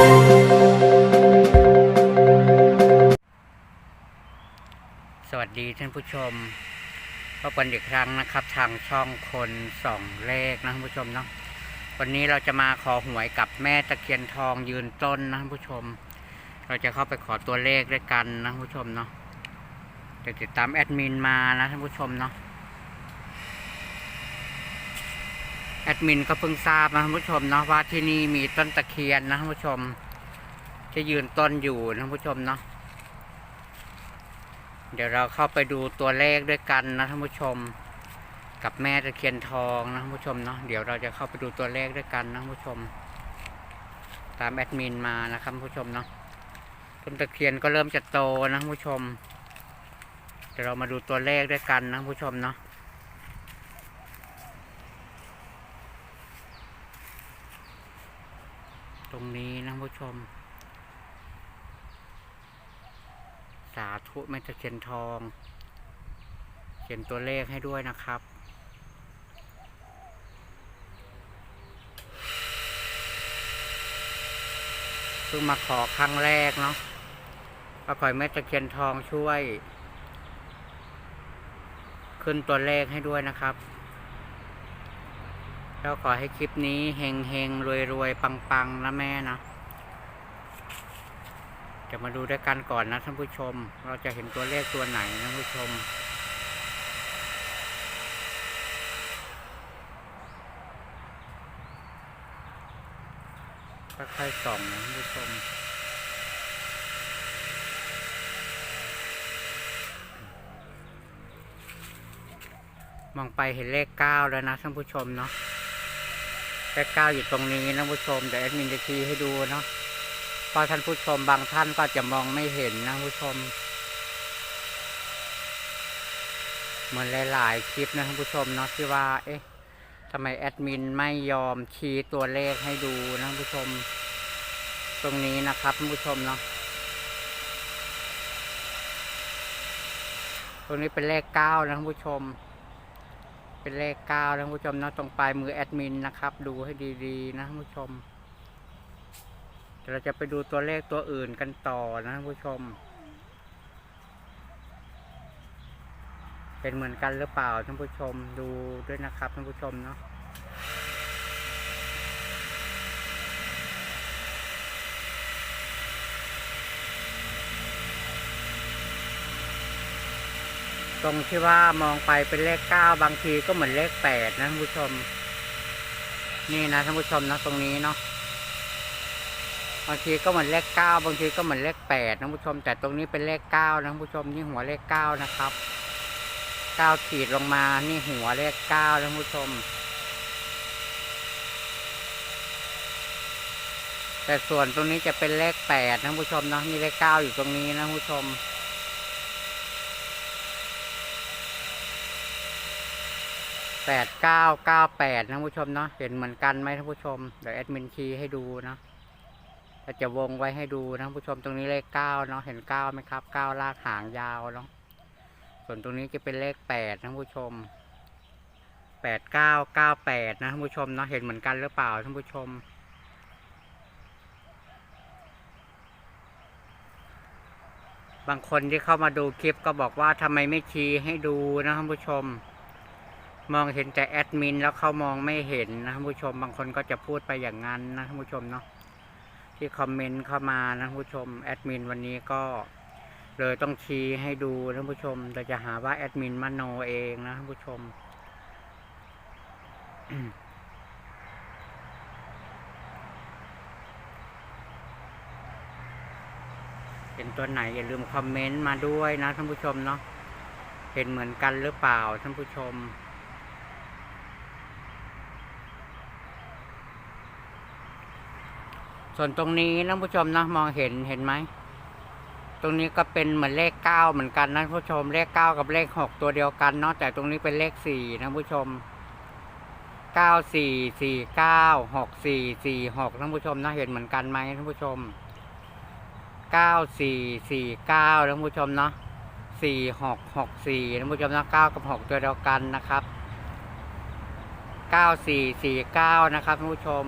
สวัสดีท่านผู้ชมพบกันอีกครั้งนะครับ ทางช่องคนสองเลขนะท่านผู้ชมเนาะวันนี้เราจะมาขอหวยกับแม่ตะเคียนทองยืนต้นนะท่านผู้ชม เราจะเข้าไปขอตัวเลขด้วยกันนะท่านผู้ชมเนาะจะติดตามแอดมินมานะท่านผู้ชมเนาะ แอดมินก็เพิ่งทราบนะท่านผู้ชมเนาะว่าที่นี่มีต้นตะเคียนนะท่านผู้ชมที่ยืนต้นอยู่นะท่านผู้ชมเนาะเดี๋ยวเราเข้าไปดูตัวเลขด้วยกันนะท่านผู้ชม กับแม่ตะเคียนทองนะท่านผู้ชมเนาะเดี๋ยวเราจะเข้าไปดูตัวเลขด้วยกันนะท่านผู้ชม ตามแอดมินมานะครับท่านผู้ชมเนาะต้นตะเคียนก็เริ่มจะโตนะท่านผู้ชมเดี๋ยวเรามาดูตัวเลขด้วยกันนะท่านผู้ชมเนาะตรงนี้นะท่าน ผู้ชม สาธุแม่ตะเคียนทอง เขียนตัวเลขให้ด้วยนะครับเพิ่งมาขอครั้งแรกเนาะก็ขอให้แม่ตะเคียนทองช่วย ขึ้นตัวเลขให้ด้วยนะครับแล้วขอให้คลิปนี้เฮงเฮงรวยรวยปังปังๆนะแม่นะ จะมาดูด้วยกันก่อนนะท่านผู้ชม เราจะเห็นตัวเลขตัวไหนนะท่านผู้ชม ค่อยๆส่องนะท่านผู้ชมมองไปเห็นเลขเก้าแล้วนะท่านผู้ชมเนาะเลขเก้าอยู่ตรงนี้นะท่านผู้ชมเดี๋ยวแอดมินจะชี้ให้ดูเนาะ เพราะท่านผู้ชมบางท่านก็จะมองไม่เห็นนะผู้ชม เหมือนหลาย ๆ คลิปนะท่านผู้ชมเนาะที่ว่า เอ๊ะทำไมแอดมินไม่ยอมชี้ตัวเลขให้ดูนะท่านผู้ชม ตรงนี้นะครับท่านผู้ชมเนาะตรงนี้เป็นเลขเก้านะท่านผู้ชม เป็นเลขเก้านะท่านผู้ชมเนาะตรงปลายมือแอดมินนะครับ ดูให้ดี ๆ นะท่านผู้ชม เดี๋ยวเราจะไปดูตัวเลขตัวอื่นกันต่อนะท่านผู้ชม เป็นเหมือนกันหรือเปล่าท่านผู้ชมดูด้วยนะครับท่านผู้ชมเนาะตรงที่ว่ามองไปเป็นเลขเก้าบางทีก็เหมือนเลขแปดนะท่านผู้ชม นี่นะท่านผู้ชมนะตรงนี้เนาะ บางทีก็เหมือนเลขเก้าบางทีก็เหมือนเลขแปดนะผู้ชม แต่ตรงนี้เป็นเลขเก้านะผู้ชมนี่หัวเลขเก้านะครับเก้าขีดลงมานี่หัวเลขเก้านะผู้ชม แต่ส่วนตรงนี้จะเป็นเลขแปดนะผู้ชมนะนี่เลขเก้าอยู่ตรงนี้นะผู้ชมแปดเก้าเก้าแปดนะผู้ชมเนาะเห็นเหมือนกันไหมท่านผู้ชมเดี๋ยวแอดมินคีย์ให้ดูเนาะ เราจะวงไว้ให้ดูนะผู้ชมตรงนี้เลขเก้าเนาะเห็นเก้าไหมครับเก้าลากหางยาวเนาะส่วนตรงนี้จะเป็นเลขแปดนะผู้ชมแปดเก้าเก้าแปดนะท่านผู้ชมเนาะเห็นเหมือนกันหรือเปล่าท่านผู้ชม บางคนที่เข้ามาดูคลิปก็บอกว่าทำไมไม่ชี้ให้ดูนะท่านผู้ชม มองเห็นแต่แอดมินแล้วเขามองไม่เห็นนะท่านผู้ชม บางคนก็จะพูดไปอย่างนั้นนะท่านผู้ชมเนาะ ที่คอมเมนต์เข้ามานะท่านผู้ชมแอดมินวันนี้ก็เลยต้องชี้ให้ดูนะท่านผู้ชมเราจะหาว่าแอดมินมโนเองนะท่านผู้ชม เห็นตัวไหนอย่าลืมคอมเมนต์มาด้วยนะท่านผู้ชมเนาะเห็นเหมือนกันหรือเปล่าท่านผู้ชม ส่วนตรงนี้นะผู้ชมนะมองเห็นเห็นไหม ตรงนี้ก็เป็นเหมือนเลขเก้าเหมือนกันนะผู้ชมเลขเก้ากับเลขหกตัวเดียวกันเนาะแต่ตรงนี้เป็นเลขสี่นะผู้ชมเก้าสี่สี่เก้าหกสี่สี่หกท่านผู้ชมนะเห็นเหมือนกันไหมท่านผู้ชมเก้าสี่สี่เก้าท่านผู้ชมเนาะสี่หกหกสี่ท่านผู้ชมนะเก้ากับหกตัวเดียวกันนะครับเก้าสี่สี่เก้านะครับท่านผู้ชม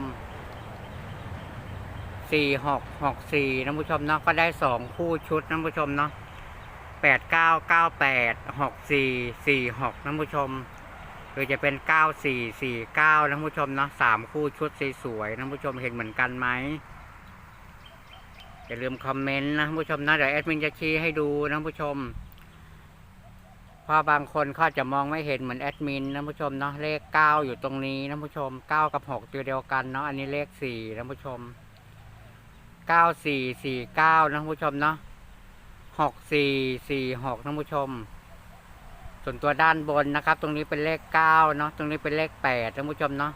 สี่หกหกสี่ท่านผู้ชมเนาะก็ได้สองคู่ชุดท่านผู้ชมเนาะแปดเก้าเก้าแปดหกสี่สี่หกท่านผู้ชมหรือจะเป็นเก้าสี่สี่เก้าท่านผู้ชมเนาะสามคู่ชุดสวยๆท่านผู้ชมเห็นเหมือนกันไหมอย่าลืมคอมเมนต์นะท่านผู้ชมนะเดี๋ยวแอดมินจะชี้ให้ดูนะท่านผู้ชมเพราะบางคนเขาจจะมองไม่เห็นเหมือนแอดมินนะผู้ชมเนาะเลขเก้าอยู่ตรงนี้นะผู้ชมเก้ากับหกตัวเดียวกันเนาะอันนี้เลขสี่นะผู้ชม เก้าสี่สี่เก้านะผู้ชมเนาะหกสี่สี่หกท่านผู้ชม ส่วนตัวด้านบนนะครับ ตรงนี้เป็นเลขเก้าเนาะตรงนี้เป็นเลขแปดท่านผู้ชมเนาะ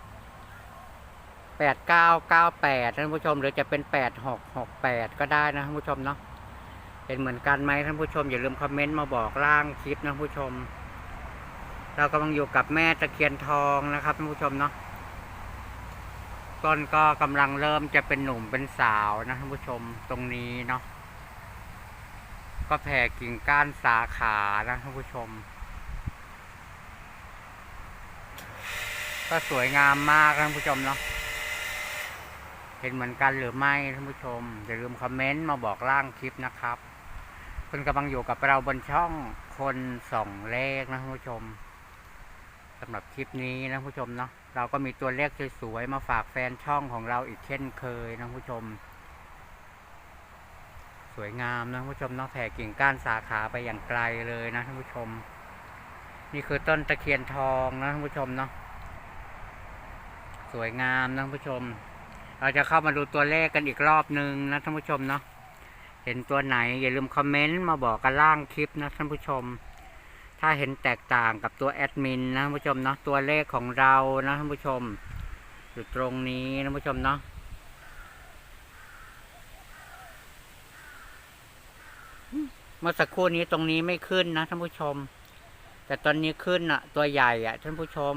แปดเก้าเก้าแปดท่านผู้ชม หรือจะเป็นแปดหกหกแปดก็ได้นะท่านผู้ชมเนาะเห็นเหมือนกันไหมท่านผู้ชม อย่าลืมคอมเมนต์มาบอกล่างคลิปนะผู้ชม เรากำลังอยู่กับแม่ตะเคียนทองนะครับท่านผู้ชมเนาะ ต้นก็กำลังเริ่มจะเป็นหนุ่มเป็นสาวนะท่านผู้ชมตรงนี้เนาะก็แผ่กิ่งก้านสาขานะท่านผู้ชม ก็สวยงามมากท่านผู้ชมเนาะเห็นเหมือนกันหรือไม่ท่านผู้ชมอย่าลืมคอมเมนต์มาบอกล่างคลิปนะครับคุณกำลังอยู่กับเราบนช่องคนส่องเลขนะท่านผู้ชม สำหรับคลิปนี้นะผู้ชมเนาะเราก็มีตัวเลขสวยๆมาฝากแฟนช่องของเราอีกเช่นเคยนะผู้ชม สวยงามนะผู้ชมเนาะแผ่กิ่งก้านสาขาไปอย่างไกลเลยนะท่านผู้ชม นี่คือต้นตะเคียนทองนะท่านผู้ชมเนาะสวยงามนะท่านผู้ชม เราจะเข้ามาดูตัวเลขกันอีกรอบนึงนะท่านผู้ชมเนาะเห็นตัวไหนอย่าลืมคอมเมนต์มาบอกกันล่างคลิปนะท่านผู้ชม ถ้าเห็นแตกต่างกับตัวแอดมินนะท่านผู้ชมเนาะตัวเลขของเรานะท่านผู้ชม อยู่ตรงนี้นะท่านผู้ชมเนาะเมื่อสักครู่นี้ตรงนี้ไม่ขึ้นนะท่านผู้ชม แต่ตอนนี้ขึ้นอะตัวใหญ่อะท่านผู้ชม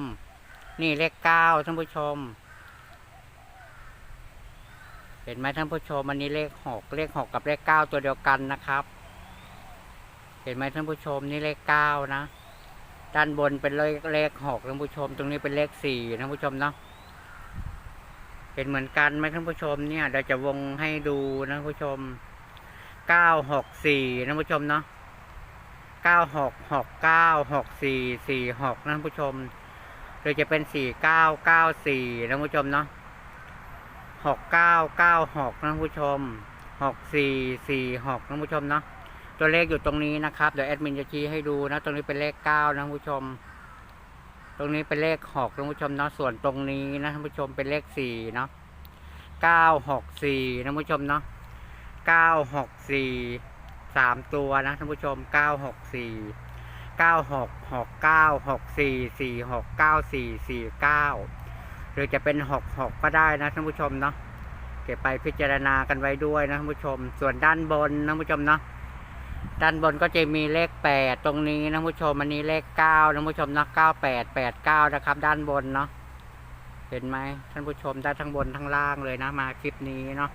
นี่เลขเก้าท่านผู้ชม เห็นไหมท่านผู้ชมอันนี้เลขหกเลขหกกับเลขเก้าตัวเดียวกันนะครับ ห็นไหมท่านผู้ชมนี่เลขเก้านะ ด้านบนเป็นเลขเลขหกท่านผู้ชม ตรงนี้เป็นเลขสี่ท่านผู้ชมเนาะเห็นเหมือนกันไหมท่านผู้ชมเนี่ยเราจะวงให้ดูนะท่านผู้ชมเก้าหกสี่ท่านผู้ชมเนาะเก้าหกหกเก้าหกสี่สี่หกท่านผู้ชมโดยจะเป็นสี่เก้าเก้าสี่ท่านผู้ชมเนาะหกเก้าเก้าหกนผู้ชมหกสี่สี่หกนผู้ชมเนาะ ตัวเลขอยู่ตรงนี้นะครับ เดี๋ยวแอดมินจะชี้ให้ดูนะ ตรงนี้เป็นเลขเก้านะผู้ชม ตรงนี้เป็นเลขหกนะผู้ชมเนาะส่วนตรงนี้นะท่านผู้ชมเป็นเลขสี่เนาะเก้าหกสี่นะผู้ชมเนาะเก้าหกสี่สามตัวนะท่านผู้ชมเก้าหกสี่เก้าหกหกเก้าหกสี่สี่หกเก้าสี่สี่เก้าหรือจะเป็นหกหกก็ได้นะท่านผู้ชมเนาะเก็บไปพิจารณากันไว้ด้วยนะท่านผู้ชม ส่วนด้านบนนะท่านผู้ชมเนาะ ด้านบนก็จะมีเลขแปดตรงนี้นะผู้ชมอันนี้เลขเก้านะผู้ชมนะเก้าแปดแปดเก้านะครับ ด้านบนเนาะเห็นไหมท่านผู้ชมได้ทั้งบนทั้งล่างเลยนะมาคลิปนี้เนาะ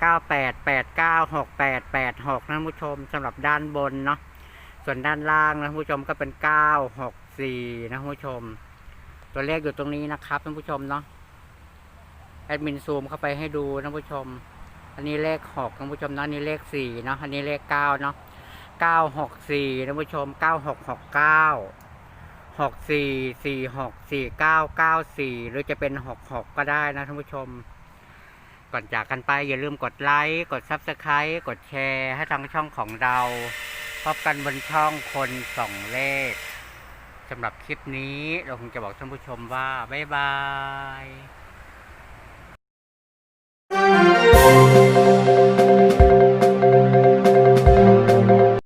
เก้าแปดแปดเก้าหกแปดแปดหกนะผู้ชมสำหรับด้านบนเนาะส่วนด้านล่างนะผู้ชมก็เป็นเก้าหกสี่นะผู้ชม ตัวเลขอยู่ตรงนี้นะครับท่านผู้ชมเนาะแอดมินซูมเข้าไปให้ดูท่านผู้ชม อันนี้เลขหกท่านผู้ชมเนาะอันนี้เลขสี่เนาะอันนี้เลขเก้าเนาะเก้าหกสี่ท่านผู้ชมเก้าหกหกเก้าหกสี่สี่หกสี่เก้าเก้าสี่หรือจะเป็นหกหกก็ได้นะท่านผู้ชม ก่อนจากกันไปอย่าลืมกดไลค์กดซับสไครต์กดแชร์ให้ทางช่องของเราพบกันบนช่องคนส่องเลขสำหรับคลิปนี้เราคงจะบอกท่านผู้ชมว่า บ๊ายบาย Música